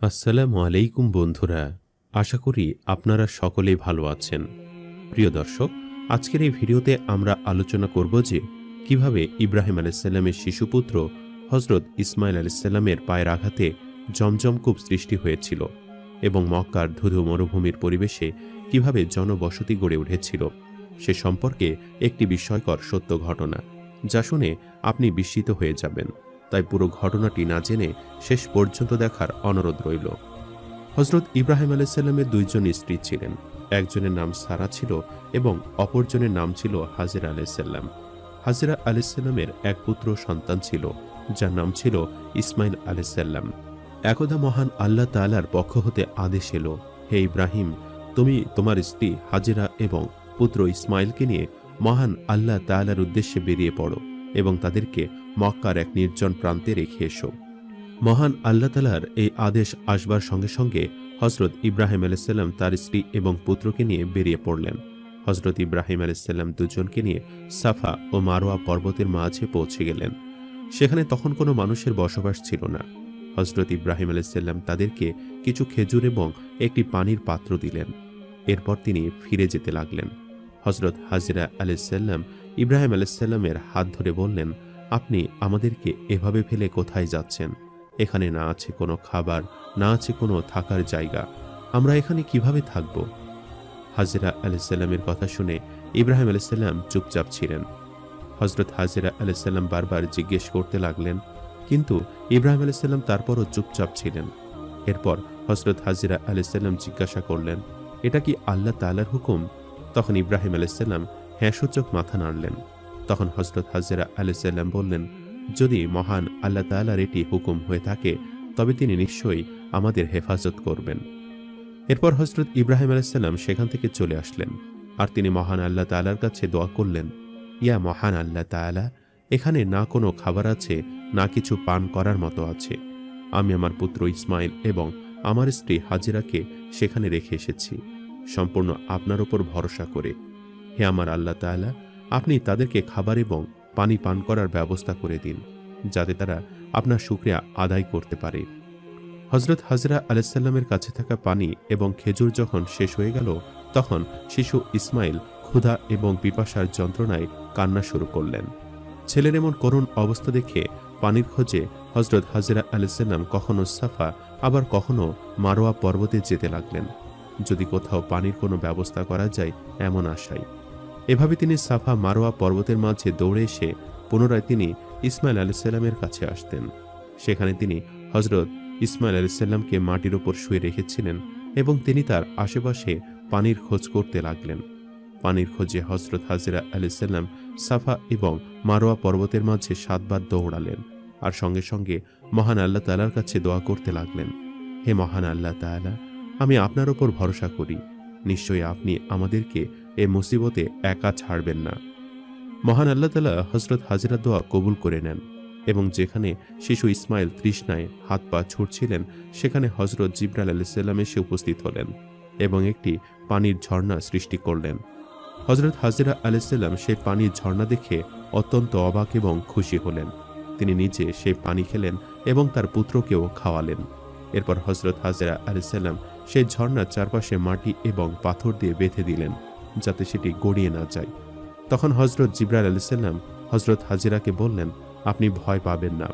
আসসালামু আলাইকুম বন্ধুরা, আশা করি আপনারা সকলেই ভালো আছেন। প্রিয় দর্শক, আজকের এই ভিডিওতে আমরা আলোচনা করব যে কীভাবে ইব্রাহিম আলাইসাল্লামের শিশুপুত্র হজরত ইসমাইল আলাইসাল্লামের পায়ের আঘাতে জমজমকূপ সৃষ্টি হয়েছিল এবং মক্কার ধুধু মরুভূমির পরিবেশে কীভাবে জনবসতি গড়ে উঠেছিল সে সম্পর্কে একটি বিস্ময়কর সত্য ঘটনা, যা শুনে আপনি বিস্মিত হয়ে যাবেন। তাই পুরো ঘটনাটি না জেনে শেষ পর্যন্ত দেখার অনুরোধ রইল। হজরত ইব্রাহিম আলাইসাল্লামের দুইজন স্ত্রী ছিলেন। একজনের নাম সারা ছিল এবং অপরজনের নাম ছিল হাজিরা আলাইসাল্লাম হাজিরা আলাইসাল্লামের এক পুত্র সন্তান ছিল, যার নাম ছিল ইসমাইল আলাইসাল্লাম একদা মহান আল্লাহ তালার পক্ষ হতে আদেশ এলো, হে ইব্রাহিম, তুমি তোমার স্ত্রী হাজিরা এবং পুত্র ইসমাইলকে নিয়ে মহান আল্লাহ তালার উদ্দেশ্যে বেরিয়ে পড়ো। এবং তাদেরকে মক্কার এক নির্জন প্রান্তে রেখে এসো। মহান আল্লাহ তালার এই আদেশ আসবার সঙ্গে সঙ্গে হজরত ইব্রাহিম আলাইসাল্লাম তার স্ত্রী এবং পুত্রকে নিয়ে বেরিয়ে পড়লেন। হজরত ইব্রাহিম আলাইসাল্লাম দুজনকে নিয়ে সাফা ও মারোয়া পর্বতের মাঝে পৌঁছে গেলেন। সেখানে তখন কোনো মানুষের বসবাস ছিল না। হজরত ইব্রাহিম আলাইসাল্লাম তাদেরকে কিছু খেজুর এবং একটি পানির পাত্র দিলেন। এরপর তিনি ফিরে যেতে লাগলেন। হজরত হাজিরা আলাইসাল্লাম ইব্রাহিম আলাইসাল্লামের হাত ধরে বললেন, আপনি আমাদেরকে এভাবে ফেলে কোথায় যাচ্ছেন? এখানে না আছে কোনো খাবার, না আছে কোনো থাকার জায়গা। আমরা এখানে কীভাবে থাকব? হাজিরা আলাইসাল্লামের কথা শুনে ইব্রাহিম আলাইসাল্লাম চুপচাপ ছিলেন। হজরত হাজিরা আলাইসাল্লাম বারবার জিজ্ঞেস করতে লাগলেন, কিন্তু ইব্রাহিম আলাইসাল্লাম তারপরও চুপচাপ ছিলেন। এরপর হজরত হাজিরা আলাইসাল্লাম জিজ্ঞাসা করলেন, এটা কি আল্লাহ তালার হুকুম? তখন ইব্রাহিম আলাইসাল্লাম হ্যাঁ সূচক মাথা নাড়লেন। তখন হজরত হাজিরা আলাইসাল্লাম বললেন, যদি মহান আল্লাহ তালার এটি হুকুম হয়ে থাকে, তবে তিনি নিশ্চয়ই আমাদের হেফাজত করবেন। এরপর হজরত ইব্রাহিম আলাইসাল্লাম সেখান থেকে চলে আসলেন। আর তিনি মহান আল্লাহ তালার কাছে দোয়া করলেন, ইয়া মহান আল্লাহ তালা এখানে না কোনো খাবার আছে, না কিছু পান করার মতো আছে। আমি আমার পুত্র ইসমাইল এবং আমার স্ত্রী হাজিরাকে সেখানে রেখে এসেছি। সম্পূর্ণ আপনার ওপর ভরসা করে হে আমার আল্লাহ তাআলা, আপনি তাদেরকে খাবার এবং পানি পান করার ব্যবস্থা করে দিন, যাতে তারা আপনার শুক্রিয়া আদায় করতে পারে। হজরত হাজরা আলাইসাল্লামের কাছে থাকা পানি এবং খেজুর যখন শেষ হয়ে গেল, তখন শিশু ইসমাইল ক্ষুধা এবং পিপাসার যন্ত্রণায় কান্না শুরু করলেন। ছেলের এমন করুণ অবস্থা দেখে পানির খোঁজে হজরত হাজরা আলাইসাল্লাম কখনো সাফা, আবার কখনো মারোয়া পর্বতে যেতে লাগলেন। যদি কোথাও পানির কোনো ব্যবস্থা করা যায়, এমন আশায় এভাবে তিনি সাফা মারোয়া পর্বতের মাঝে দৌড়ে এসে পুনরায় তিনি ইসমাইল আলাইসাল্লামের কাছে আসতেন। সেখানে তিনি হজরত ইসমাইল আলাইসাল্লামকে মাটির ওপর শুয়ে রেখেছিলেন এবং তিনি তার আশেপাশে পানির খোঁজ করতে লাগলেন। পানির খোঁজে হজরত হাজিরা আলাইসাল্লাম সাফা এবং মারোয়া পর্বতের মাঝে সাতবার দৌড়ালেন আর সঙ্গে সঙ্গে মহান আল্লাহ তালার কাছে দোয়া করতে লাগলেন, হে মহান আল্লাহ তাআলা, আমি আপনার ওপর ভরসা করি। নিশ্চয়ই আপনি আমাদেরকে এ মুসিবতে একা ছাড়বেন না। মহান আল্লাহ তালা হজরত হাজিরা দোয়া কবুল করে নেন এবং যেখানে শিশু ইসমাইল তৃষ্ণায় হাত পা ছুটছিলেন সেখানে হজরত জিব্রাল আলাইসাল্লাম এসে উপস্থিত হলেন এবং একটি পানির ঝর্ণা সৃষ্টি করলেন। হজরত হাজিরা আলাইসাল্লাম সেই পানির ঝর্ণা দেখে অত্যন্ত অবাক এবং খুশি হলেন। তিনি নিজে সেই পানি খেলেন এবং তার পুত্রকেও খাওয়ালেন। এরপর হজরত হাজিরা আলাইসাল্লাম সেই ঝর্ণার চারপাশে মাটি এবং পাথর দিয়ে বেঁধে দিলেন। যাতে সেটি গড়িয়ে না যায়। তখন হজরত জিব্রাল আলাইসাল্লাম হজরত হাজিরাকে বললেন, আপনি ভয় পাবেন না।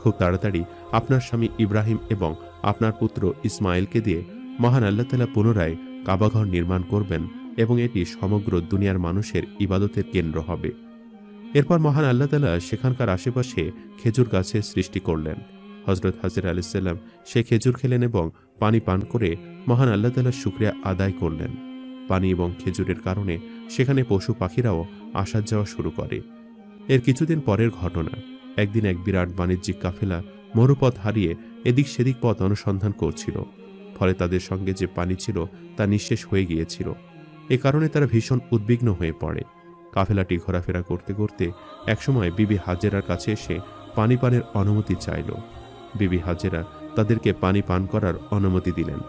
খুব তাড়াতাড়ি আপনার স্বামী ইব্রাহিম এবং আপনার পুত্র ইসমাইলকে দিয়ে মহান আল্লাহ তালা পুনরায় কাবাঘর নির্মাণ করবেন এবং এটি সমগ্র দুনিয়ার মানুষের ইবাদতের কেন্দ্র হবে। এরপর মহান আল্লাহ তালা সেখানকার আশেপাশে খেজুর গাছের সৃষ্টি করলেন। হজরত হাজির আলাইসাল্লাম সে খেজুর খেলেন এবং পানি পান করে মহান আল্লাহ তালার শুক্রিয়া আদায় করলেন। পানি এবং খেজুরের কারণে সেখানে পশু পাখিরাও আসা যাওয়া শুরু করে। এর কিছুদিন পরের ঘটনা। একদিন এক বিরাট বাণিজ্যিক কাফেলা মরুপথ হারিয়ে এদিক সেদিক পথ অনুসন্ধান করছিল। ফলে তাদের সঙ্গে যে পানি ছিল তা নিঃশেষ হয়ে গিয়েছিল। এ কারণে তারা ভীষণ উদ্বিগ্ন হয়ে পড়ে। কাফেলাটি ঘোরাফেরা করতে করতে একসময় বিবি হাজেরার কাছে এসে পানি পানের অনুমতি চাইল। বিবি হাজেরা তাদেরকে পানি পান করার অনুমতি দিলেন।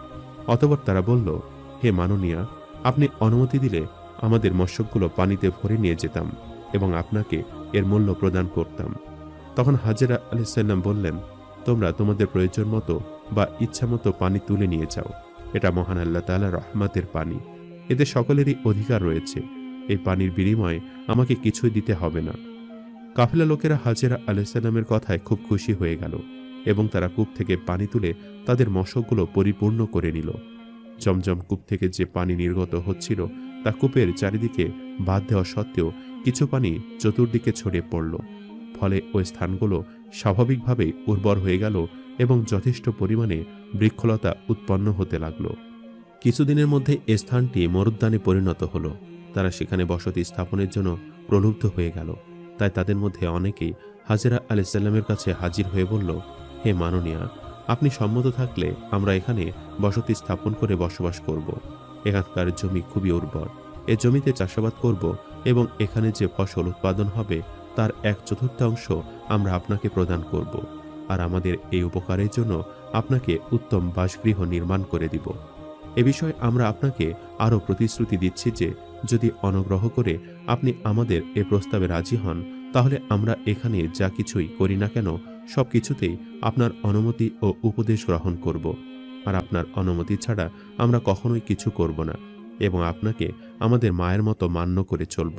অতপর তারা বলল, হে মাননীয়া আপনি অনুমতি দিলে আমাদের মৎস্যগুলো পানিতে ভরে নিয়ে যেতাম এবং আপনাকে এর মূল্য প্রদান করতাম। তখন হাজেরা আলাইসাল্লাম বললেন, তোমরা তোমাদের প্রয়োজন মতো বা ইচ্ছা মতো পানি তুলে নিয়ে যাও। এটা মহান আল্লাহ তাআলা রহমাতের পানি। এতে সকলেরই অধিকার রয়েছে। এই পানির বিনিময়ে আমাকে কিছুই দিতে হবে না। কাফেলা লোকেরা হাজেরা আলাইসাল্লামের কথায় খুব খুশি হয়ে গেল এবং তারা কূপ থেকে পানি তুলে তাদের মশকগুলো পরিপূর্ণ করে নিল। জমজম কূপ থেকে যে পানি নির্গত হচ্ছিল, তা কূপের চারিদিকে বাদ দেওয়া সত্ত্বেও কিছু পানি চতুর্দিকে ছড়িয়ে পড়ল। ফলে ওই স্থানগুলো স্বাভাবিকভাবে উর্বর হয়ে গেল এবং যথেষ্ট পরিমাণে বৃক্ষলতা উৎপন্ন হতে লাগল। কিছুদিনের মধ্যে এ স্থানটি মরুদ্যানে পরিণত হলো। তারা সেখানে বসতি স্থাপনের জন্য প্রলুব্ধ হয়ে গেল। তাই তাদের মধ্যে অনেকেই হাজেরা আলাইসাল্লামের কাছে হাজির হয়ে বলল, হে মাননীয়া আপনি সম্মত থাকলে আমরা এখানে বসতি স্থাপন করে বসবাস করব। এখানকার জমি খুবই উর্বর। এ জমিতে চাষাবাদ করব এবং এখানে যে ফসল উৎপাদন হবে, তার এক চতুর্থাংশ আমরা আপনাকে প্রদান করব। আর আমাদের এই উপকারের জন্য আপনাকে উত্তম বাসগৃহ নির্মাণ করে দিব। এ বিষয়ে আমরা আপনাকে আরও প্রতিশ্রুতি দিচ্ছি যে, যদি অনুগ্রহ করে আপনি আমাদের এ প্রস্তাবে রাজি হন, তাহলে আমরা এখানে যা কিছুই করি না কেন সব কিছুতেই আপনার অনুমতি ও উপদেশ গ্রহণ করব। আর আপনার অনুমতি ছাড়া আমরা কখনোই কিছু করব না এবং আপনাকে আমাদের মায়ের মতো মান্য করে চলব।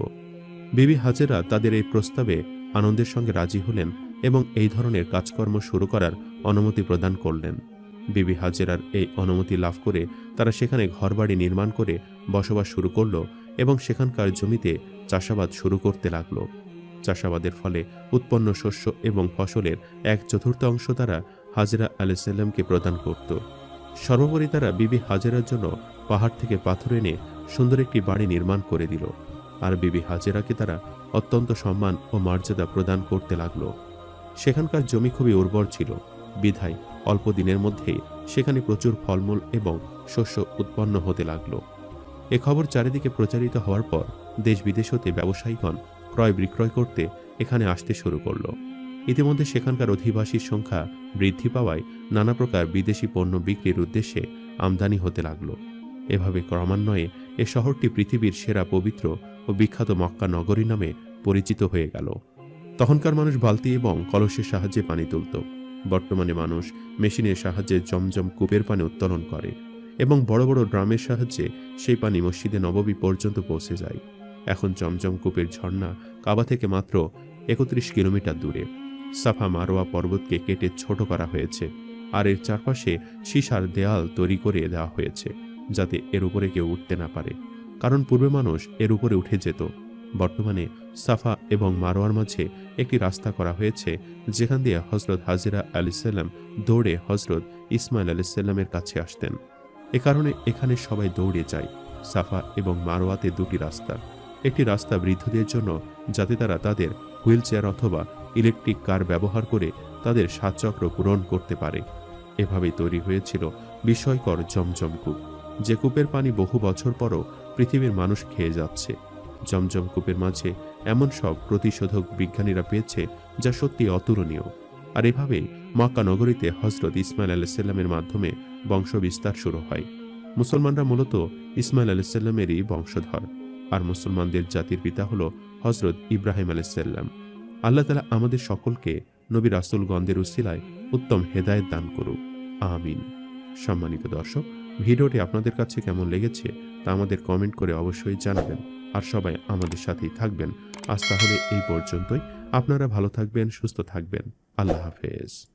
বিবি হাজেরা তাদের এই প্রস্তাবে আনন্দের সঙ্গে রাজি হলেন এবং এই ধরনের কাজকর্ম শুরু করার অনুমতি প্রদান করলেন। বিবি হাজেরার এই অনুমতি লাভ করে তারা সেখানে ঘরবাড়ি নির্মাণ করে বসবাস শুরু করল এবং সেখানকার জমিতে চাষাবাদ শুরু করতে লাগল। চাষাবাদের ফলে উৎপন্ন শস্য এবং ফসলের এক চতুর্থাংশ তারা হাজরা আলাইসাল্লামকে প্রদান করত। সর্বোপরি তারা বিবি হাজেরার জন্য পাহাড় থেকে পাথর এনে সুন্দর একটি বাড়ি নির্মাণ করে দিল। আর বিবি হাজেরাকে তারা অত্যন্ত সম্মান ও মর্যাদা প্রদান করতে লাগল। সেখানকার জমি খুবই উর্বর ছিল। বিধায় অল্প দিনের মধ্যেই সেখানে প্রচুর ফলমূল এবং শস্য উৎপন্ন হতে লাগল। এ খবর চারিদিকে প্রচারিত হওয়ার পর দেশ বিদেশ হতে ব্যবসায়ীগণ ক্রয় বিক্রয় করতে এখানে আসতে শুরু করল। ইতিমধ্যে সেখানকার অধিবাসীর সংখ্যা বৃদ্ধি পাওয়ায় নানা প্রকার বিদেশি পণ্য বিক্রির উদ্দেশ্যে আমদানি হতে লাগল। এভাবে ক্রমান্বয়ে এ শহরটি পৃথিবীর সেরা পবিত্র ও বিখ্যাত মক্কা নগরী নামে পরিচিত হয়ে গেল। তখনকার মানুষ বালতি এবং কলসের সাহায্যে পানি তুলত। বর্তমানে মানুষ মেশিনের সাহায্যে জমজম কূপের পানি উত্তোলন করে এবং বড় বড় ড্রামের সাহায্যে সেই পানি মসজিদে নববী পর্যন্ত পৌঁছে যায়। এখন জমজম কূপের ঝর্ণা কাবা থেকে মাত্র একত্রিশ কিলোমিটার দূরে। সাফা মারোয়া পর্বতকে কেটে ছোট করা হয়েছে আর এর চারপাশে সীসার দেয়াল তৈরি করে দেওয়া হয়েছে যাতে এর উপরে কেউ উঠতে না পারে। কারণ পূর্বে মানুষ এর উপরে উঠে যেত। বর্তমানে সাফা এবং মারোয়ার মাঝে একটি রাস্তা করা হয়েছে যেখান দিয়ে হজরত হাজিরা আলিসাল্লাম দৌড়ে হজরত ইসমাইল আলিসাল্লামের কাছে আসতেন। এ কারণে এখানে সবাই দৌড়ে যায়। সাফা এবং মারোয়াতে দুটি রাস্তা। একটি রাস্তা বৃদ্ধদের জন্য যাতে তারা তাদের হুইল চেয়ার অথবা ইলেকট্রিক কার ব্যবহার করে তাদের সাতচক্র পূরণ করতে পারে। এভাবে তৈরি হয়েছিল বিস্ময়কর জমজম কূপ, যে কূপের পানি বহু বছর পরও পৃথিবীর মানুষ খেয়ে যাচ্ছে। জমজম কূপের মাঝে এমন সব প্রতিশোধক বিজ্ঞানীরা পেয়েছে যা সত্যি অতুলনীয়। আর এভাবে মক্কা নগরীতে হজরত ইসমাইল আলাইসাল্লামের মাধ্যমে বংশ বিস্তার শুরু হয়। মুসলমানরা মূলত ইসমাইল আলাইসাল্লামেরই বংশধর। আর মুসলমানদের জাতির পিতা হল হজরত ইব্রাহিম আলাইসাল্লাম আল্লাহ তালা আমাদের সকলকে নবী রাসুলগন্ধের উসিলায় উত্তম হেদায়েত দান করুক। আমিন। সম্মানিত দর্শক, ভিডিওটি আপনাদের কাছে কেমন লেগেছে তা আমাদের কমেন্ট করে অবশ্যই জানাবেন আর সবাই আমাদের সাথেই থাকবেন। আজ তাহলে এই পর্যন্তই। আপনারা ভালো থাকবেন, সুস্থ থাকবেন। আল্লাহ হাফেজ।